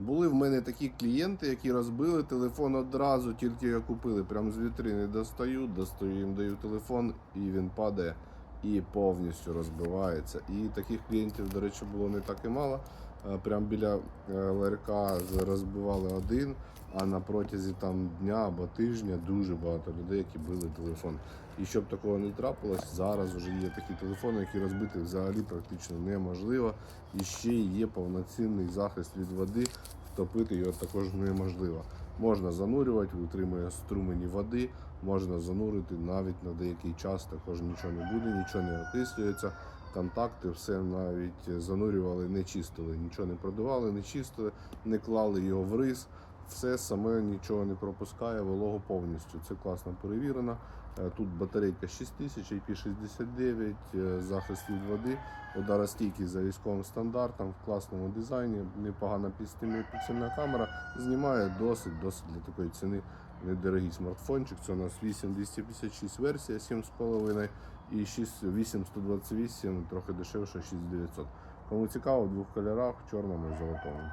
Були в мене такі клієнти, які розбили телефон одразу, тільки його купили. Прям з вітрини достаю, достаю їм даю телефон, і він падає і повністю розбивається. І таких клієнтів, до речі, було не так і мало. Е, Прям біля е, ЛРК розбивали один, а на протязі там дня або тижня дуже багато людей, які били телефон. І щоб такого не трапилось, зараз вже є такі телефони, які розбити взагалі практично неможливо. І ще є повноцінний захист від води, втопити його також неможливо. Можна занурювати, витримує струмені води, можна занурити навіть на деякий час, також нічого не буде, нічого не окислюється. Контакти все навіть занурювали, не чистили, нічого не продували, не чистили, не клали його в рис. Все саме нічого не пропускає, волого повністю. Це класно перевірено. Е, Тут батарейка 6000, IP69, е, захист від води, ударостійкість за військовим стандартом, в класному дизайні, непогана підстильна камера. Знімає досить, досить для такої ціни недорогий смартфончик. Це у нас 8256 версія 7,5 і 6, 8128, трохи дешевше 6900. Кому цікаво, в двох кольорах, чорному і золотому.